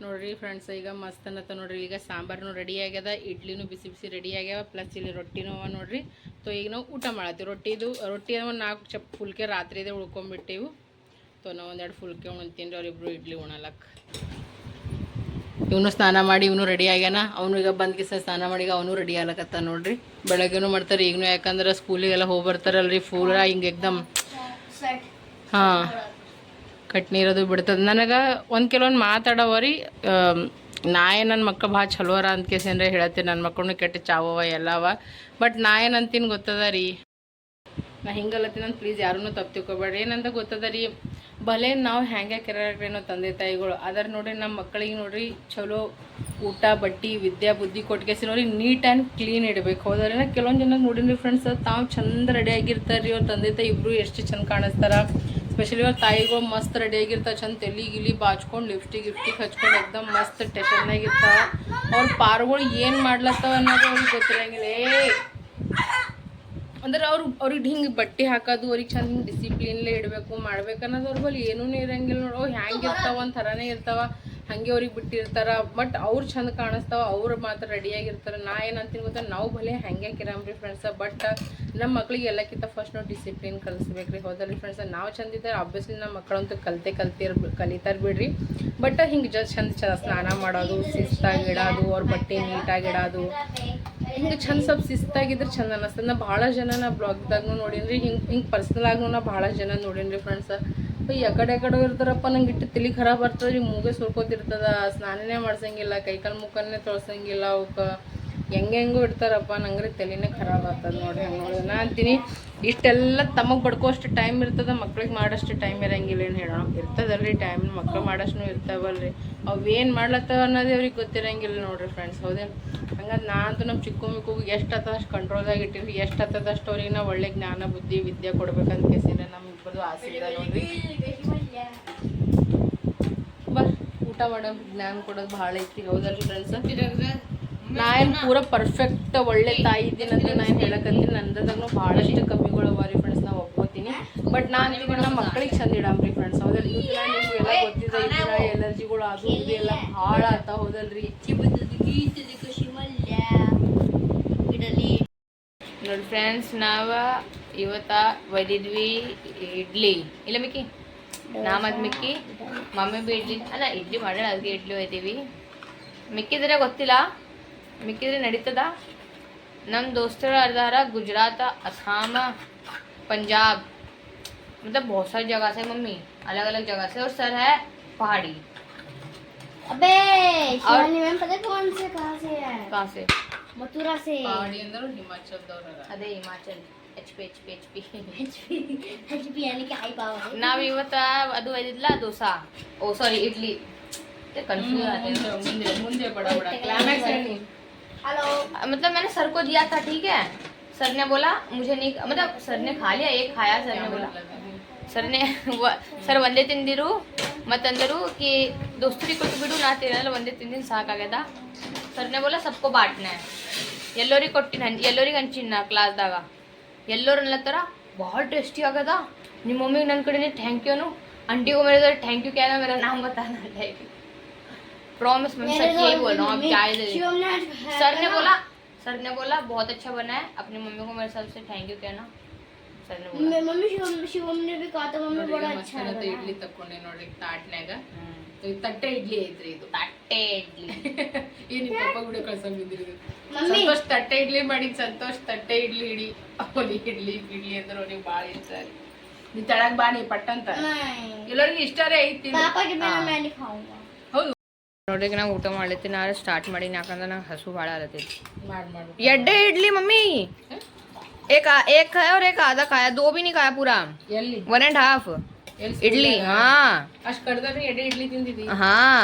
ನೋಡ್ರಿ ಫ್ರೆಂಡ್ಸ್ ಈಗ ಮಸ್ತ್ ಅನ್ನತ್ತ ನೋಡ್ರಿ. ಈಗ ಸಾಂಬಾರ್ನು ರೆಡಿ ಆಗ್ಯದ ಇಡ್ಲಿನೂ ಬಿಸಿ ಬಿಸಿ ರೆಡಿ ಆಗ್ಯಾವ ಪ್ಲಸ್ ಇಲ್ಲಿ ರೊಟ್ಟಿನೂ ಅವ ನೋಡ್ರಿ. ತೊ ಈಗ ನಾವು ಊಟ ಮಾಡತ್ತೀವಿ. ರೊಟ್ಟಿದು ರೊಟ್ಟಿ ನಾಲ್ಕು ಚಪ್ ಫುಲ್ಕೆ ರಾತ್ರಿದೇ ಉಳ್ಕೊಂಬಿಟ್ಟಿವು. ಸೊ ನಾವು ಒಂದೆರಡು ಫುಲ್ಕೆ ಉಣ್ತೀನಿ ರೀ ಅವರಿಬ್ರು ಇಡ್ಲಿ ಉಣಲಕ್ಕೆ ಇವನು ಸ್ನಾನ ಮಾಡಿ, ಇವನು ರೆಡಿ ಆಗ್ಯಾನ. ಅವನು ಈಗ ಬಂದ್ ಕಿಸ ಸ್ನಾನ ಮಾಡಿ ಅವನು ರೆಡಿ ಆಗ್ಲಕತ್ತ ನೋಡ್ರಿ. ಬೆಳಗ್ಗೆನೂ ಮಾಡ್ತಾರೆ, ಈಗನೂ ಯಾಕಂದ್ರೆ ಸ್ಕೂಲಿಗೆಲ್ಲ ಹೋಗಿ ಬರ್ತಾರಲ್ರಿ ಫೂರ ಹಿಂಗೆ ಎಕ್ದಮ್. ಹಾಂ. ಕಟ್ನಿ ಇರೋದು ಬಿಡ್ತದೆ. ನನಗೆ ಒಂದು ಕೆಲವೊಂದು ಮಾತಾಡವ ರೀ ನಾ ಏನು ನನ್ನ ಮಕ್ಕಳು ಭಾಳ ಚಲೋರ ಅಂತ ಕೇಸಂದ್ರೆ ಹೇಳತ್ತೀನಿ ನನ್ನ ಮಕ್ಕಳನ್ನು ಕೆಟ್ಟ ಚಾವವ ಎಲ್ಲವ. ಬಟ್ ನಾ ಏನು ಅಂತೀನಿ ಗೊತ್ತದ ರೀ. ನಾ ಹಿಂಗಲ್ಲತ್ತೀನಿ ಪ್ಲೀಸ್ ಯಾರೂ ತಪ್ಪು ತಿಳ್ಕೊಬೇಡ್ರಿ. ಏನಂತ ಗೊತ್ತದ ರೀ ಭಲೆ ನಾವು ಹ್ಯಾಂಗೆ ಕೆರೇನೋ ತಂದೆ ತಾಯಿಗಳು. ಅದರ ನೋಡ್ರಿ ನಮ್ಮ ಮಕ್ಕಳಿಗೆ ನೋಡ್ರಿ ಚಲೋ ಊಟ, ಬಟ್ಟಿ, ವಿದ್ಯಾ, ಬುದ್ಧಿ ಕೊಟ್ಟಿಗೆ ನೀಟ್ ಆ್ಯಂಡ್ ಕ್ಲೀನ್ ಇಡಬೇಕು. ಹೋದ್ರೆ ಕೆಲವೊಂದು ಜನ ನೋಡಿನಿ ಫ್ರೆಂಡ್ಸ್ ತಾವು ಚಂದ ರೆಡಿ ಆಗಿರ್ತಾರೆ ರೀ ಅವ್ರ ತಂದೆ ತಾಯಿ ಇಬ್ಬರು ಎಷ್ಟು ಚಂದ ಕಾಣಿಸ್ತಾರ. ಸ್ಪೆಷಲಿ ಅವ್ರ ತಾಯಿಗಳು ಮಸ್ತ್ ರೆಡಿ ಆಗಿರ್ತಾರೆ ಚಂದ ತಲೆ ಗಿಲಿ ಬಾಚ್ಕೊಂಡು ಲಿಪ್ಸ್ಟಿಕ್ ಗಿಫ್ಟಿಕ್ ಹಚ್ಕೊಂಡು ಎಕ್ದಮ್ ಮಸ್ತ್ ಟೆಷನ್ನಾಗ ಇರ್ತಾವ ಅವ್ರ ಪಾರ್ಗಳು ಏನು ಮಾಡ್ಲತ್ತವ ಅನ್ನೋದು ಅವ್ರಿಗೆ ಗೊತ್ತಿರಂಗಿಲ್ಲ. ಏ ಅಂದ್ರೆ ಅವ್ರು ಅವ್ರಿಗೆ ಹಿಂಗೆ ಬಟ್ಟೆ ಹಾಕೋದು, ಅವ್ರಿಗೆ ಚಂದ ಹಿಂಗೆ ಡಿಸಿಪ್ಲಿನ್ಲೇ ಇಡಬೇಕು, ಮಾಡ್ಬೇಕು ಅನ್ನೋದು ಅವ್ರ ಬಳಿ ಏನೂ ಇರಂಗಿಲ್ಲ ನೋಡು. ಹ್ಯಾಂಗೆ ಇರ್ತಾವ ಒಂದು ಥರನೇ ಇರ್ತಾವ. ಹಂಗೆ ಅವ್ರಿಗೆ ಬಿಟ್ಟಿರ್ತಾರ. ಬಟ್ ಅವ್ರು ಚಂದ ಕಾಣಿಸ್ತಾವ, ಅವ್ರು ಮಾತ್ರ ರೆಡಿಯಾಗಿರ್ತಾರೆ ನಾ ಏನಂತೀನಿ ಗೊತ್ತಾ? ನಾವು ಭಲೆ ಹಂಗೆ ಕಿರಾಮ್ರಿ ಫ್ರೆಂಡ್ಸ ಬಟ್ ನಮ್ಮ ಮಕ್ಳಿಗೆ ಎಲ್ಲಕ್ಕಿಂತ ಫಸ್ಟ್ ನಾವು ಡಿಸಿಪ್ಲಿನ್ ಕಲಿಸ್ಬೇಕ್ರಿ ಹೋದಲ್ಲಿ ಫ್ರೆಂಡ್ಸ್ ನಾವು ಚಂದಿದ್ದಾರೆ ಆಬ್ವಿಯಸ್ಲಿ ನಮ್ಮ ಮಕ್ಕಳಂತೂ ಕಲಿತೆ ಕಲ್ತಿರ್ ಕಲಿತಾರ ಬಿಡ್ರಿ. ಬಟ್ ಹಿಂಗೆ ಜಸ್ಟ್ ಚಂದ ಚಂದ ಸ್ನಾನ ಮಾಡೋದು ಶಿಸ್ತಾಗಿ ಇಡೋದು, ಅವ್ರ ಬಟ್ಟೆ ನೀಟಾಗಿ ಇಡೋದು. ಹಿಂಗೆ ಚಂದ ಸ್ವಲ್ಪ ಶಿಸ್ತಾಗಿದ್ರೆ ಚಂದ ಅನ್ನಿಸ್ತದೆ. ನಾ ಭಾಳ ಜನ ನಾ ಬ್ಲಾಗ್ದಾಗೂ ನೋಡೀನಿ ಹಿಂಗೆ ಹಿಂಗೆ ಪರ್ಸ್ನಲ್ ಆಗೂ ನಾ ಭಾಳ ಜನ ನೋಡೀನಿ ಫ್ರೆಂಡ್ಸ್ ಎಕಡೆ ಎಕಡೆ ಇರ್ತಾರಪ್ಪ, ನಂಗೆ ಇಟ್ಟು ತಲೆ ಖರಾಬ್ ಬರ್ತದೆ ರೀ ಮೂಗೆ ಸುರ್ಕೋತಿರ್ತದ, ಸ್ನಾನನೇ ಮಾಡ್ಸಂಗಿಲ್ಲ, ಕೈಕಾಲು ಮುಖನೇ ತೊಳ್ಸಂಗಿಲ್ಲ ಅವಕ್ಕೆ. ಹೆಂಗೆ ಹೆಂಗೋ ಇಡ್ತಾರಪ್ಪ, ನಂಗ್ರೆ ತಲೆನೇ ಖರಾಬ್ ಆಗ್ತದೆ ನೋಡಿ ಹಂಗೆ ನೋಡಿ ನಾ ಅಂತೀನಿ, ಇಷ್ಟೆಲ್ಲ ತಮಗೆ ಬಡ್ಕೋಷ್ಟು ಟೈಮ್ ಇರ್ತದೆ, ಮಕ್ಳಿಗೆ ಮಾಡೋಷ್ಟು ಟೈಮ್ ಇರಂಗಿಲ್ಲ ಏನು ಹೇಳೋಣ. ಇರ್ತದಲ್ರಿ ಟೈಮ್ ಮಕ್ಳು ಮಾಡೋಷ್ಟು ಇರ್ತಾವಲ್ರಿ. ಅವೇನು ಮಾಡ್ಲತ್ತವ ಅನ್ನೋದೇ ಅವ್ರಿಗೆ ಗೊತ್ತಿರಂಗಿಲ್ಲ ನೋಡ್ರಿ ಫ್ರೆಂಡ್ಸ್ ಹೌದೇ ಹಂಗಾಗಿ ನಾ ಅಂತೂ ನಮ್ಮ ಚಿಕ್ಕ ಮಕ್ಕಳು ಎಷ್ಟು ಹತ್ತದ ಅಷ್ಟು ಕಂಟ್ರೋಲ್ದಾಗ ಇಟ್ಟಿರಿ ಎಷ್ಟು ಹತ್ತದ ಅಷ್ಟು ಅವ್ರಿಗೆ ನಾವು ಒಳ್ಳೆ ಜ್ಞಾನ, ಬುದ್ಧಿ, ವಿದ್ಯೆ ಕೊಡ್ಬೇಕಂತ ಕೇಸಿದ್ರೆ ನಮ್ಮ ಇಬ್ಬರದು ಆಸೆ ಇದೆ ನೋಡ್ರಿ. ಬಾ, ಊಟ ಮಾಡೋ, ಜ್ಞಾನ ಕೊಡೋದು ಭಾಳ ಐತಿ ಹೌದಲ್ರಿ ಫ್ರೆಂಡ್ಸ್ ನಾ ಏನು ಪೂರ ಪರ್ಫೆಕ್ಟ್ ಒಳ್ಳೆ ತಾಯಿ ಇದ್ದೀನಿ ಅಂತ ನಾ ಏನು ಹೇಳಕತ್ತೀನಿ ನಂದ್ರದಾಗೂ ಭಾಳಷ್ಟು ಕಮ್ಮಿಗಳು ಅವ ರೀ ಫ್ರೆಂಡ್ಸ್ ನಾವು ಒಪ್ಕೋತೀನಿ. ಬಟ್ ನಾನು ನಮ್ಮ ಮಕ್ಳಿಗೆ ಚಂದ ಇಡಮ್ರಿ ಫ್ರೆಂಡ್ಸ್ ಹೌದಲ್ರಿ? ಇವತ್ತಿನ ನಿಮ್ಗೆ ಎಲ್ಲ ಗೊತ್ತಿದೆ. ಎಲರ್ಜಿಗಳು ಅದು ಇದು ಎಲ್ಲ ಭಾಳ ಆತ ಹೌದಲ್ರಿ? ನೋಡಿ ಫ್ರೆಂಡ್ಸ್ ನಾವು ಇವತ್ತ ಒಯ್ದಿದ್ವಿ ಇಡ್ಲಿ. ಇಲ್ಲ ಮಿಕ್ಕಿ? ನಾ ಮತ್ತು ಮಿಕ್ಕಿ? Mummy B idli. ಅಲ್ಲ, ಇಡ್ಲಿ ಮಾಡೋಣ ಅದಕ್ಕೆ ಇಡ್ಲಿ ಒಯ್ದೀವಿ ಮಿಕ್ಕಿದ್ರೆ ಗೊತ್ತಿಲ್ಲ. ಮಿಕ್ಕಿದ್ರೆ ನಡೀತದ? ನಮ್ಮ ದೋಸ್ತರ ಅರ್ಧಾರ ಗುಜರಾತ ಅಸ್ಸಾम पंजाब मतलब बहुत सारी जगह से मम्मी अलग अलग जगह से और सर है पहाड़ी अबे और मैम पता कौन से कहाँ से है कहाँ से मथुरा से पहाड़ी अंदर Himachal Himachal HP HP HP HP HP यानी कि हाई पावर ना भी बता डोसा ओ सॉरी इडली ते कंफ्यूज आते हैं मुंदे मुंदे बड़ा बड़ा क्लाइमेक्स है नहीं मतलब मैंने सर को दिया था ठीक है सर ने बोला मुझे नहीं मतलब सर ने खा लिया एक खाया सर ने बोला सर ने ವ- ಸರ್ ಒಂದೇ ತಿಂದಿರು ಮತ್ತಂದರು कि दोस्तरी को तो ಬಿಡು ನಾ ತಿನ್ನಲ್ಲ ಒಂದೇ ತಿಂದಿನ ಸಾಕಾಗ್ಯದ ಸರ್ನೆ ಬೋಲ ಸಬ್ಕೋ ಬಾಟ್ನೆ ಎಲ್ಲರಿಗೆ ಕೊಟ್ಟಿನ ಎಲ್ಲರಿಗೆ ಹಂಚಿನ ಕ್ಲಾಸ್ದಾಗ ಎಲ್ಲರೂ ಅನ್ಲತ್ತಾರ ಭಾಳ ಟೇಸ್ಟಿ ಆಗದ ನಿಮ್ಮ ಮಮ್ಮಿಗೆ ನನ್ನ ಕಡೆನೇ ಥ್ಯಾಂಕ್ ಯು ಅನು आंटी को मेरे थैंक यू कहना मेरा नाम बताना थैंक यू प्रॉमिस मैं सच यही बोल रहा हूँ आप क्या है शिवम ने आज सर ने बोला सर ने बोला बहुत अच्छा बना है अपनी मम्मी को मेरे साथ से थैंक यू कहना सर ने बोला मे- मम्मी शिवम शिवम ने भी कहा था मम्मी बड़ा अच्छा है बना। ಇಡ್ಲಿ ತಕೊಂಡೆ ನೋಡ್ರಿ ತಾಟ್ನ್ಯಾಗ ತಟ್ಟೆ ಇಡ್ಲಿ ಐತ್ರಿ ಇದು ತಟ್ಟೆ ಇಡ್ಲಿ ಈ ನಿಮ್ಮ ಪಪ್ಪ ಗುಡಿ ಕಳ್ಸಂಗಿದ್ರಿ ಇದು ಮಮ್ಮಿ. ಸಂತೋಷ್ ತಟ್ಟೆ ಇಡ್ಲಿ ಮಾಡಿ ಸಂತೋಷ್ ತಟ್ಟೆ ಇಡ್ಲಿ ಇಡಿ ಅವನಿಗೆ ಇಡ್ಲಿ ಇಡ್ಲಿ ಅಂದ್ರೆ ಅವ್ನಿಗೆ ಭಾಳ ಇಷ್ಟ ರೀ ನೀ ತಳಗ್ ಬಾ ನೀ ಪಟ್ಟಂತ नहीं ಎಲ್ಲರಿಗೂ ಇಷ್ಟ ರೀ ಐತಿ पापा के बिना मैं नहीं खाऊंगा ಹೌದು ನೋಡ್ರಿ ನಾವು ಊಟ ಮಾಡ್ಲತ್ತೀನಿ ನಾನು ಸ್ಟಾರ್ಟ್ ಮಾಡೀನಿ ಯಾಕಂದ್ರೆ ನಂಗೆ ಹಸು ಭಾಳ ಆಗತ್ತೈತಿ मार मार ಎಡ್ಡೆ ಇಡ್ಲಿ ಮಮ್ಮಿ एक आ- एक खाया और एक आधा खाया दो भी नहीं खाया पूरा ಎಲ್ಲಿ वन एंड हाफ ಎಲ್ಲಿ इडली हाँ ಅಷ್ಟು ಕಡ್ದ್ರೆ ಎಡೆ ಇಡ್ಲಿ ತಿಂದಿದ್ದಿ हाँ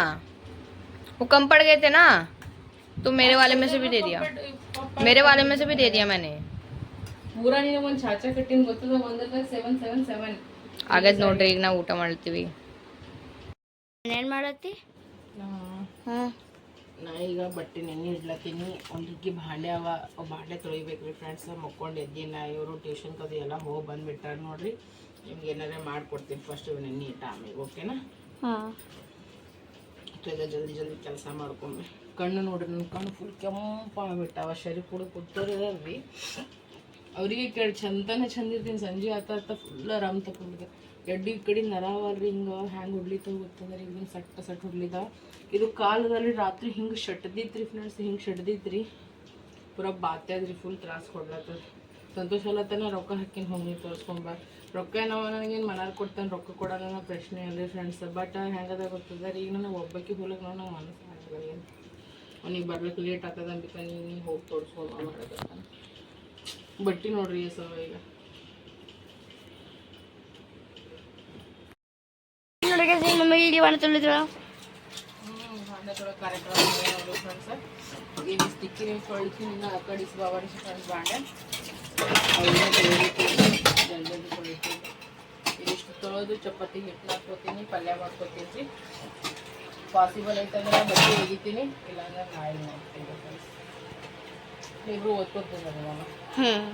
वो कम पड़ गए थे ना तो मेरे वाले में से भी दे दिया मेरे वाले में से भी दे दिया मैंने ಪೂರಾ ನೀನು ಒಂದು ಚಾಚಾ ಕಟ್ಟಿನ ಗೊತ್ತದ ಒಂದ್ರದಾಗ ಸೆವೆನ್ ಸೆವೆನ್ ಸೆವೆನ್ ಆಗದ್ ನೋಡ್ರಿ ಈಗ ನಾವು ಊಟ ಮಾಡ್ತೀವಿ ಏನ್ ಮಾಡತ್ತಿ ನಾ ಈಗ ಬಟ್ಟೆ ನೆನೆ ಇಡ್ಲತ್ತೀನಿ. ಒಂದಿಕ್ಕಿ ಬಾಂಡೆ ಅವ. ಅವ್ ಬಾಂಡೆ ತೊಳಿಬೇಕು ರೀ ಫ್ರೆಂಡ್ಸ್ ಮಕ್ಕೊಂಡು ನಾ ಇವರು ಟ್ಯೂಷನ್ ಕದು ಎಲ್ಲ ಹೋಗಿ ಬಂದ್ಬಿಟ್ಟಾರ ನೋಡಿರಿ. ನಿಮ್ಗೆ ಏನಾರ ಮಾಡ್ಕೊಡ್ತೀನಿ ಫಸ್ಟ್ ನೆನೆ ಇಟ್ಟ ಆಮೇಲೆ ಓಕೆನಾ ಹಾಂ. ಜಲ್ದಿ ಜಲ್ದಿ ಕೆಲಸ ಮಾಡ್ಕೊಂಬಿ. ಕಣ್ಣು ನೋಡ್ರಿ ನನ್ನ ಕಣ್ಣು ಫುಲ್ ಕೆಂಪಾಗ್ಬಿಟ್ಟಾವ ಶರೀರ ಕೂಡ ಕೂತೋರಿ ಅವರಿಗೆ ಕೇಳಿ ಚಂದನೇ ಚಂದ ಇರ್ತೀನಿ ಸಂಜೆ ಆತ ಆತ ಫುಲ್ ಆರಾಮ್ ತಗೊಂಡಿದ್ದೆ ಎಡ್ಡಿ ಈ ಕಡೆ ನರಾವಲ್ರಿ ಹಿಂಗೆ ಹ್ಯಾಂಗೆ ಹುಡ್ಲಿತ್ತ ಗೊತ್ತಂದ್ರೆ ಈಗ ಸಟ್ಟ ಸಟ್ ಹೊಡ್ಲಿದ ಇದು ಕಾಲದಲ್ಲಿ ರಾತ್ರಿ ಹಿಂಗೆ ಶಟ್ದಿದ್ರಿ ಫ್ರೆಂಡ್ಸ್ ಹಿಂಗೆ ಶಟ್ದಿದ್ರಿ. ಪೂರ ಬಾತ್ಯಾದ್ರಿ ಫುಲ್ ತ್ರಾಸ ಕೊಡ್ಲತ್ತದ. ಸಂತೋಷ ಅಲ್ಲತ್ತನ ರೊಕ್ಕ ಹಾಕಿನ ಹೋಗಿ ತೋರಿಸ್ಕೊಂಬ ರೊಕ್ಕ ನಾವು ನನಗೇನು ಮನಾರ್ ಕೊಡ್ತಾನೆ, ರೊಕ್ಕ ಕೊಡೋಣ ಪ್ರಶ್ನೆ ಅಲ್ಲರಿ ಫ್ರೆಂಡ್ಸ್ ಬಟ್ ಹೆಂಗದ ಗೊತ್ತದ ರೀ, ಈಗ ನನಗೆ ಒಬ್ಬಕ್ಕೆ ಹೋಲಕ್ಕೆ ನಾವು ನಂಗೆ ಮನಸ್ಸು ಏನು? ಅವ್ನಿಗೆ ಬರ್ಲಿಕ್ಕೆ ಲೇಟ್ ಆಗ್ತದ ಅಂಬಿಕ ನೀನು ಹೋಗಿ ತೋರಿಸ್ಕೊಂಬ ಮಾಡೋದಕ್ಕ ಬಟ್ಟೆ ನೋಡ್ರಿ ಸವ ಈಗ. ಇಲ್ಲಿ ಒಣ ತುಳಿದ್ರ ತೊಳೋ ಕಾರ್ಯಕ್ರಮ ನೋಡ್ರಿ ಫ್ರೆಂಡ್ಸ್ ಈಗ ಸ್ಟಿಕ್ಕಿ ನೀವು ತೊಳಿತೀನಿ ಇನ್ನು ಆ ಕಡೆ ಬಾವಡಿಸಿ ಫ್ರೆಂಡ್ಸ್ ಬಾಂಡೆ ಅವನ್ನ ಜಲ್ದಿ ತೊಳಿತೀನಿ ಇದಿಷ್ಟು ತೊಳೆದು ಚಪಾತಿ ಹಿಟ್ಟು ಹಾಕ್ಕೋತೀನಿ ಪಲ್ಯ ಮಾಡ್ಕೊತೀನಿ ಪಾಸಿಬಲ್ ಐತಂದ್ರೆ ಬಟ್ಟೆ ಒಗಿತೀನಿ ಇಲ್ಲಾಂದ್ರೆ ನಾಳೆ ಮಾಡ್ತೀನಿ ಫ್ರೆಂಡ್ಸ್ ಇಬ್ರು ಓದ್ಕೊತೀನಿ ಹ್ಮ್.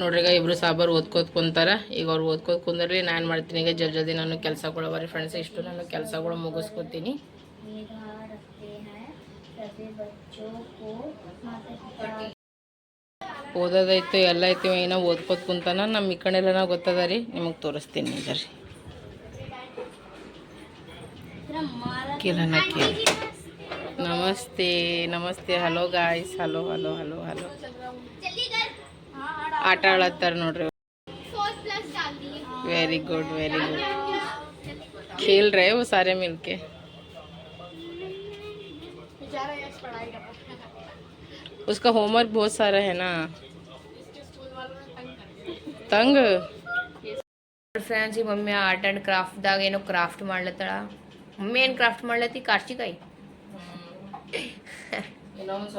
ನೋಡ್ರಿ ಈಗ ಇಬ್ರು ಸಾಬಾರು ಓದ್ಕೋತ ಕುಂತಾರ. ಈಗ ಅವ್ರು ಓದ್ಕೋತ ಕುಂದ್ರಿ ನಾನು ಮಾಡ್ತೀನಿ. ಈಗ ಜಲ್ ಜಲ್ದಿ ನಾನು ಕೆಲಸಗಳು ಬರೀ ಫ್ರೆಂಡ್ಸ್ ಇಷ್ಟು ನಾನು ಕೆಲಸಗಳು ಮುಗಿಸ್ಕೊತೀನಿ. ಓದೋದೈತು ಎಲ್ಲ ಐತಿ ಏನೋ ಓದ್ಕೋತ ಕುಂತಾನ. ನಮ್ಮ ಈ ಕಡೆಲ್ಲ ಗೊತ್ತದ ರೀ ನಿಮಗೆ ತೋರಿಸ್ತೀನಿ ಈಗ ರೀ ಕಿರಣ ಕೇಳಿ ನಮಸ್ತೆ ನಮಸ್ತೆ. Hello guys hello hello hello hello ಆಟ ಆಡತ್ತಾರ ನೋಡ್ರಿ ವೆರಿ गुड वेरी गुड खेल रहे हो सारे मिलके उसका होमवर्क बहुत सारा है ना ತಂಗ್ ಫ್ರೆಂಡ್ಸ್ ಈ ಮಮ್ಮಿ ಆರ್ಟ್ ಆ್ಯಂಡ್ ಕ್ರಾಫ್ಟ್ದಾಗ ಏನೋ ಕ್ರಾಫ್ಟ್ ಮಾಡ್ಲತ್ತಾಳ ಮಮ್ಮಿ ಏನು ಕ್ರಾಫ್ಟ್ ಮಾಡ್ಲತ್ತಿ ಕಾರ್ಚಿಕಾಯಿ ಇನ್ನೊಂದು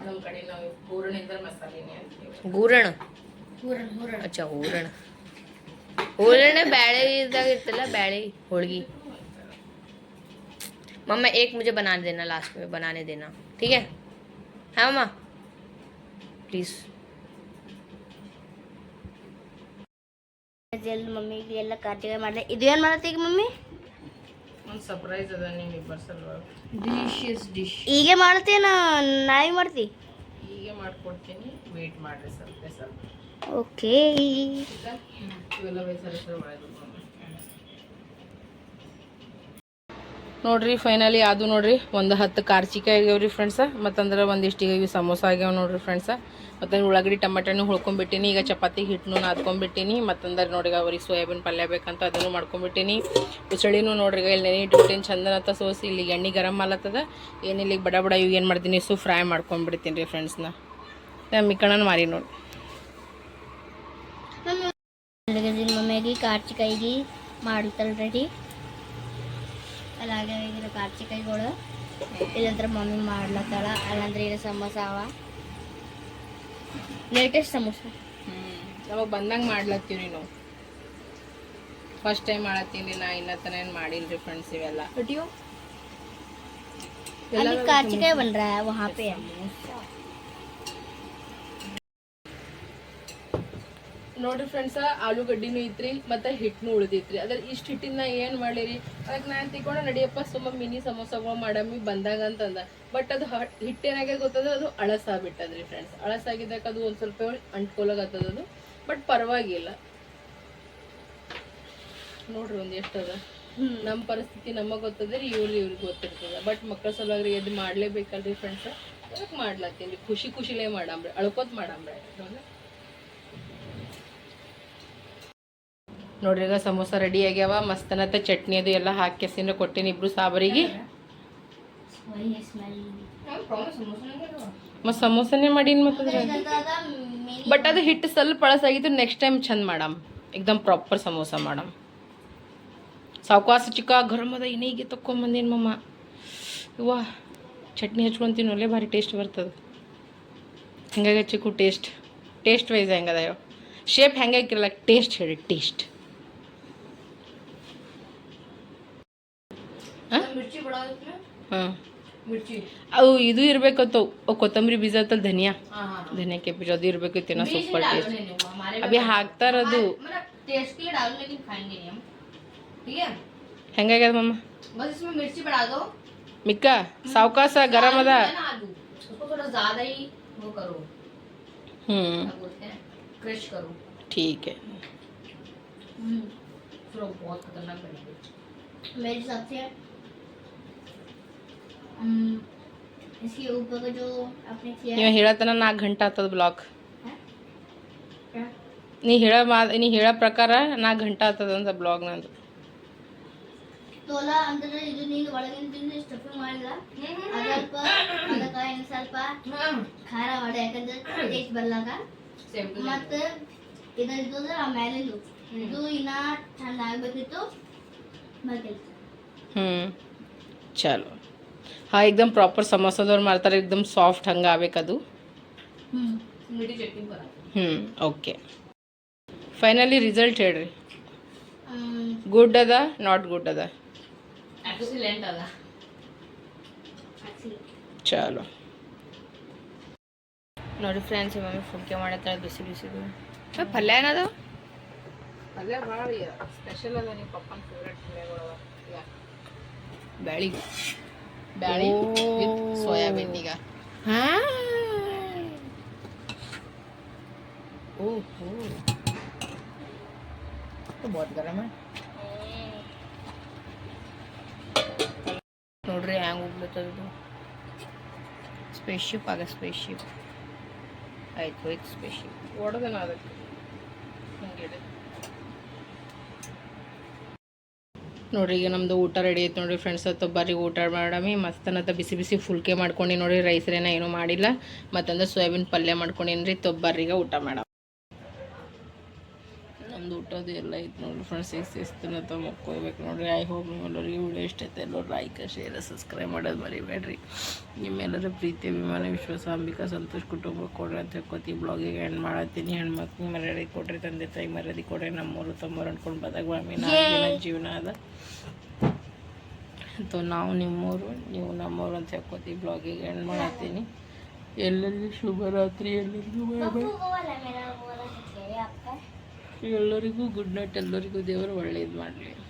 ಸ್ವಲ್ಪ ಮಸಾಲೆ ಉಳ್ಕೊಂಡ್ಬಿಟ್ಟದ್ರಿ ಫ್ರೆಂಡ್ಸ್ ಮಸಾಲೆ ನಮ್ಮ ಕಡೆ ನಾವು ಪೂರ್ಣಿಂದ ಮಸಾಲೆನೇ ಅಂತೀವಿ ಗೂರಣ ಅಚ್ಚಾ ಹೂರಣ ಹೂರಣ ಬ್ಯಾಳೆ ಇದ್ದಾಗ ಇರ್ತಲ್ಲ ಬ್ಯಾಳೆ ಹೋಳ್ಗಿ मम्मा एक मुझे बना देना लास्ट में बनाने देना ठीक है हाँ मम्मा प्लीज़ ಜಲ್ದಿ ಮಮ್ಮಿಗೆ ಎಲ್ಲ ಕಾರ್ತಿಕ ಮಾಡ್ದೆ ಇದು ಏನು ಮಾಡತ್ತೆ ಈಗ ಮಮ್ಮಿ ಒಂದು ಸರ್ಪ್ರೈಸ್ ಅದ ನಿಮ್ಮಿಬ್ಬರ ಸಲುವಾಗಿ ಡಿಲಿಷಿಯಸ್ ಡಿಶ್ ಈಗ ಮಾಡ್ತೇನ ನಾಯಿ ಮಾಡ್ತಿ? ಹೀಗೆ ಮಾಡ್ಕೊಡ್ತೀನಿ ವೇಟ್ ಮಾಡಿರಿ ಸ್ವಲ್ಪ ಸ್ವಲ್ಪ. ಓಕೆ ಇವೆಲ್ಲ ಬೇಸರ ಹೆಸರು ನೋಡ್ರಿ ಫೈನಲಿ ಅದು ನೋಡ್ರಿ, ಒಂದು ಹತ್ತು ಕಾರ್ಚಿಕಾಯಿ ಆಗ್ಯಾವ ರೀ ಫ್ರೆಂಡ್ಸ ಮತ್ತಂದ್ರೆ ಒಂದಿಷ್ಟು ಇವು ಸಮೋಸ ಆಗ್ಯಾವ ನೋಡ್ರಿ ಫ್ರೆಂಡ್ಸ ಮತ್ತು ಉಳ್ಳಾಗಡ್ಡಿ ಟಮಟಣ್ಣು ಹುಳ್ಕೊಂಬಿಟ್ಟಿನಿ, ಈಗ ಚಪಾತಿ ಹಿಟ್ಟನ್ನು ನಾದ್ಕೊಂಡ್ಬಿಟ್ಟಿನಿ ಮತ್ತಂದ್ರೆ ನೋಡಿ ಅವ್ರಿಗೆ ಸೋಯಾಬೀನ್ ಪಲ್ಯ ಬೇಕಂತ ಅದನ್ನು ಮಾಡ್ಕೊಂಡ್ಬಿಟ್ಟಿನಿ ಉಸಳಿನೂ ನೋಡ್ರಿ ಇಲ್ಲಿ ನೆನೆ ಇಟ್ಬಿಟ್ಟಿನಿ ಚಂದನತ್ತ ಸೋಸಿ ಇಲ್ಲಿ ಎಣ್ಣೆ ಗರಮ್ ಮಾಲತ್ತದ ಏನಿಲ್ಲಿಗೆ ಬಡ ಬಡ ಇವು ಏನು ಮಾಡ್ತೀನಿ ಸು ಫ್ರೈ ಮಾಡ್ಕೊಂಡ್ಬಿಡ್ತೀನಿ ರೀ ಫ್ರೆಂಡ್ಸ್ನ ಮಿಕ್ಕಣ್ಣ ಮಾರಿ ನೋಡಿ. ಕಾರ್ಚಿಕಾಯಿಗೆ ರೆಡಿ అలాగే ఇది కార్చికాయ ಇಲ್ಲಂದ್ರೆ ಮಮ್ಮಿ ಮಾಡ್ಲತ್ತಾಳ. ಅಲ್ಲಂದ್ರೆ ಇಲ್ಲ ಸಮೋಸ ಅವ. ಲೇಟೆಸ್ಟ್ ಸಮೋಸ. ಅವಾಗ ಬಂದಂಗ ಮಾಡ್ಲತ್ತೀವಿ ನಾವು ಫಸ್ಟ್ ಟೈಮ್ ಮಾಡತ್ತೀನಿ ನಾ ಇನ್ನ ತನ ಏನು ಮಾಡಿಲ್ರಿ ಫ್ರೆಂಡ್ಸ್ ಇವೆಲ್ಲ. ಕಾರ್ಚಿಕಾಯಿ ಬಂದ್ರ? ವಹಾಪೆ ಸಮೋಸ. ನೋಡ್ರಿ ಫ್ರೆಂಡ್ಸ ಆಲೂಗಡ್ಡಿನೂ ಐತ್ರಿ ಮತ್ತೆ ಹಿಟ್ಟನು ಉಳಿದಿತ್ರಿ. ಅದ್ರ ಇಷ್ಟು ಹಿಟ್ಟಿನ ಏನು ಮಾಡೀರಿ ಅದಕ್ಕೆ ನಾನು ತಿಳ್ಕೊಂಡು, ನಡಿಯಪ್ಪ, ಸುಮ್ಮ ಮಿನಿ ಸಮೋಸಗಳು ಮಾಡಮ್ಮಿ ಬಂದಾಗ ಅಂತಂದ. ಬಟ್ ಅದು ಹಿಟ್ಟೇನಾಗೆ ಗೊತ್ತದ? ಅದು ಅಳಸಾಗ್ಬಿಟ್ಟದ್ರಿ ಫ್ರೆಂಡ್ಸ್ ಅಳಸಾಗಿದ್ದಕ್ಕೆ ಅದು ಒಂದು ಸ್ವಲ್ಪ ಅಂಟ್ಕೊಲಾಗತ್ತದ ಅದು. ಬಟ್ ಪರವಾಗಿಲ್ಲ. ನೋಡ್ರಿ ಒಂದು ಎಷ್ಟದ ನಮ್ಮ ಪರಿಸ್ಥಿತಿ ನಮಗೆ ಗೊತ್ತದ ರೀ, ಇವ್ರು ಇವ್ರಿಗೆ ಗೊತ್ತಿರ್ತದ. ಬಟ್ ಮಕ್ಕಳ ಸಲುವಾಗಿ ಎದ್ದು ಮಾಡ್ಲೇಬೇಕಲ್ರಿ ಫ್ರೆಂಡ್ಸ್ ಅದಕ್ಕೆ ಮಾಡ್ಲತ್ತೀನಿ. ಖುಷಿ ಖುಷಿಲೇ ಮಾಡಂಬ್ರಿ ಅಳ್ಕೋತ ಮಾಡಂಬ್ರಿ ನೋಡ್ರಿ ಈಗ ಸಮೋಸ ರೆಡಿ ಆಗ್ಯಾವ ಮಸ್ತನತ ಚಟ್ನಿ ಅದು ಎಲ್ಲ ಹಾಕಿ ಕೊಟ್ಟಿನಿ ಇಬ್ರು ಸಾಬರಿಗೆ. ಮತ್ತು ಸಮೋಸನೇ ಮಾಡೀನಿ ಮತ್ತದ್ರ ಬಟ್ ಅದು ಹಿಟ್ಟು ಸ್ವಲ್ಪ ಪಳಸಾಗಿತ್ತು ನೆಕ್ಸ್ಟ್ ಟೈಮ್ ಚಂದ ಮಾಡಮ್. ಎಕ್ದಮ್ ಪ್ರಾಪರ್ ಸಮೋಸ ಮಾಡಮ್. ಸಾವಕಾಸ ಚಿಕ್ಕ ಗರಂ ಅದ ಇನ್ನೀಗೆ ತಕ್ಕೊಂಬಂದೇನು ಮಮ್ಮ ಇವ ಚಟ್ನಿ ಹಚ್ಕೊಂತೀನಿ ಒಳ್ಳೆ ಭಾರಿ ಟೇಸ್ಟ್ ಬರ್ತದೆ. ಹಿಂಗಾಗಿ ಚಿಕ್ಕು ಟೇಸ್ಟ್ ಟೇಸ್ಟ್ ವೈಸ್ ಹೆಂಗದ ಶೇಪ್ ಹೆಂಗೆ ಹಾಕಿರಲ್ಲ ಟೇಸ್ಟ್ ಹೇಳಿ ಟೇಸ್ಟ್ ಹಾಂ ಅವು ಇದು ಇರ್ಬೇಕತ್ತು ಅವು ಕೊತ್ತಂಬರಿ ಬೀಜ ಐತಲ್ಲ ಧನಿಯಾ ಧನಿಯಾಕ್ಕೆ ಬೀಜ ಅದು ಇರ್ಬೇಕಿತ್ತು ಏನೋ ಸೂಪರ್ ಟೇಸ್ಟ್ ಅಭಿ ಹಾಕ್ತಾರದು टेस्ट के लिए डालो लेकिन खाएंगे नहीं हम ठीक है ಹೆಂಗಾಗ್ಯದ ಮಮ್ಮ बस इसमें मिर्ची बढ़ा दो ಮಿಕ್ಕ ಸಾವಕಾಸ ಗರಂ ಅದ है ना आलू उसको थोड़ा ज्यादा ही वो करो ಹ್ಞೂ क्या बोलते हैं क्रश करो ठीक है फिर वो बहुत खतरनाक बनेगी मेरे हिसाब से हम्म, इसके ऊपर का जो आपने किया ನೀವು ಹೇಳತನ ನಾಲ್ಕು ಗಂಟೆ ಆಗ್ತದ ಬ್ಲಾಕ್ क्या? ನೀ ಹೇಳೋ ಮಾ ನೀ ಹೇಳೋ ಪ್ರಕಾರ ನಾಲ್ಕು ಗಂಟೆ ಆಗ್ತದ ಅಂತ ಬ್ಲಾಗ್ ನಂದು ತೋಲ ಅಂದ್ರೆ ಇದು ನೀನು ಒಳಗಿನ ಸ್ಟಫಿಂಗ್ ಮಾಡಿಲ್ಲ ಅದ್ರಲ್ಪ ಅದಕ್ಕ ಇನ್ನು ಸ್ವಲ್ಪ ಖಾರ ಮಾಡಿ ಯಾಕಂದ್ರೆ ಟೇಸ್ಟ್ ಬರ್ಲಾಕ ಮತ್ತೆ ಇದರದ್ದು ಅಂದ್ರೆ ಆ ಮೇಲಿಂದು ಇದು ಇನ್ನ ಚಂದ ಆಗ್ಬೇಕಿತ್ತು ಮತ್ತೆ ಹ್ಞೂ ಚಲೋ ಹಾಂ ಎಕ್ದಮ್ ಪ್ರಾಪರ್ ಸಮೋಸದವ್ರು ಮಾಡ್ತಾರೆ ಎಕ್ದಮ್ ಸಾಫ್ಟ್ ಹಂಗೆ ಆಗ್ಬೇಕದು ಹ್ಞೂ ಓಕೆ. ಫೈನಲಿ ರಿಸಲ್ಟ್ ಹೇಳ್ರಿ. ಗುಡ್ ಅದ ನಾಟ್ ಗುಡ್ ಅದ? ಚಲೋ. ನೋಡಿ ಫ್ರೆಂಡ್ಸ್ ಮಮ್ಮಿ ಫುಡ್ಕೆ ಮಾಡತ್ತಾಳೆ ಬಿಸಿ ಬಿಸಿದು ಪಲ್ಯ ಏನದ? ಪಲ್ಯ ಭಾಳ ಸ್ಪೆಷಲ್ ಅದ ನಿಮ್ಮ ಪಪ್ಪನ ಫೇವ್ರೆಟ್ ಪಲ್ಯಗಳು ಬ್ಯಾಳಿ ಬ್ಯಾಳಿ ವಿತ್ ಸೋಯಾಬೀನ್ ಈಗ ಓಹೋ बहुत गरम है ನೋಡ್ರಿ ಹ್ಯಾಂಗ ಹೋಗ್ಲತ್ತದ ಇದು ಸ್ಪೇಸ್ಶಿಪ್ ಆಗ ಸ್ಪೇಸ್ಶಿಪ್ ಆಯ್ತು ಹೋಯ್ತು ಸ್ಪೇಸ್ಶಿಪ್ ಒಡದನ ಅದಕ್ಕೆ ಹಿಂಗೆ ನೋಡ್ರಿ, ಈಗ ನಮ್ದು ಊಟ ರೆಡಿ ಐತೆ ನೋಡ್ರಿ ಫ್ರೆಂಡ್ಸ್ ಅತ್ತ ಬರ್ರಿ ಊಟ ಮಾಡಮಿ. ಮಸ್ತನತ್ತ ಬಿಸಿ ಬಿಸಿ ಫುಲ್ಕೆ ಮಾಡ್ಕೊಂಡು ನೋಡ್ರಿ ರೈಸ್ರೇನ ಏನೂ ಮಾಡಿಲ್ಲ. ಮತ್ತಂದ್ರೆ ಸೋಯಾಬೀನ್ ಪಲ್ಯ ಮಾಡ್ಕೊಂಡಿನ್ರಿ ತೊಬ್ಬರ್ರಿಗೆ ಊಟ ಮಾಡ ಊಟದ್ದು ಎಲ್ಲ ಇತ್ತು ನೋಡಿರಿ ಫ್ರೆಂಡ್ಸ್ ಈಗ ಶಿಸ್ತನತ್ತ ಮಕ್ಕೋಬೇಕು ನೋಡಿರಿ. ಐ ಹೋಪ್ ನಿಮ್ಮೆಲ್ಲರಿಗೂ ವಿಡಿಯೋ ಇಷ್ಟ ಐತೆ ಎಲ್ಲರೂ ಲೈಕ್ ಶೇರ್ ಸಬ್ಸ್ಕ್ರೈಬ್ ಮಾಡೋದು ಮರಿಬೇಡ್ರಿ. ನಿಮ್ಮೆಲ್ಲರ ಪ್ರೀತಿ ಅಭಿಮಾನ ವಿಶ್ವಾಸ ಅಂಬಿಕಾ ಸಂತೋಷ್ ಕುಟುಂಬ ಕೊಡ್ರಿ ಅಂತ ಹೇಳ್ಕೊತಿ ಬ್ಲಾಗಿಗೆ ಹೆಣ್ಣು ಮಾಡತ್ತೀನಿ ಹೆಣ್ಮಕ್ಳಿಗೆ ಮರ್ಯಾದೆ ಕೊಡ್ರಿ ತಂದೆ ತಾಯಿ ಮರ್ಯಾದೆ ಕೊಡ್ರಿ. ನಮ್ಮೂರು ತಮ್ಮೂರು ಅಂದ್ಕೊಂಡು ಬಂದಾಗ ಬಾಮಿನ ಜೀವನ ಅದ. ಅಂತೂ ನಾವು ನಿಮ್ಮೂರು ನೀವು ನಮ್ಮೂರು ಅಂತ ಹೇಳ್ಕೊತಿ ಬ್ಲಾಗಿಗೆ ಎಂಡ್ ಮಾಡತ್ತೀನಿ ಎಲ್ಲರಿಗೂ ಶುಭರಾತ್ರಿ. ಎಲ್ಲರಿಗೂ ಬಾಯ್ ಬಾಯ್ ಎಲ್ಲರಿಗೂ ಗುಡ್ ನೈಟ್ ಎಲ್ಲರಿಗೂ ದೇವರು ಒಳ್ಳೇದು ಮಾಡಲಿ.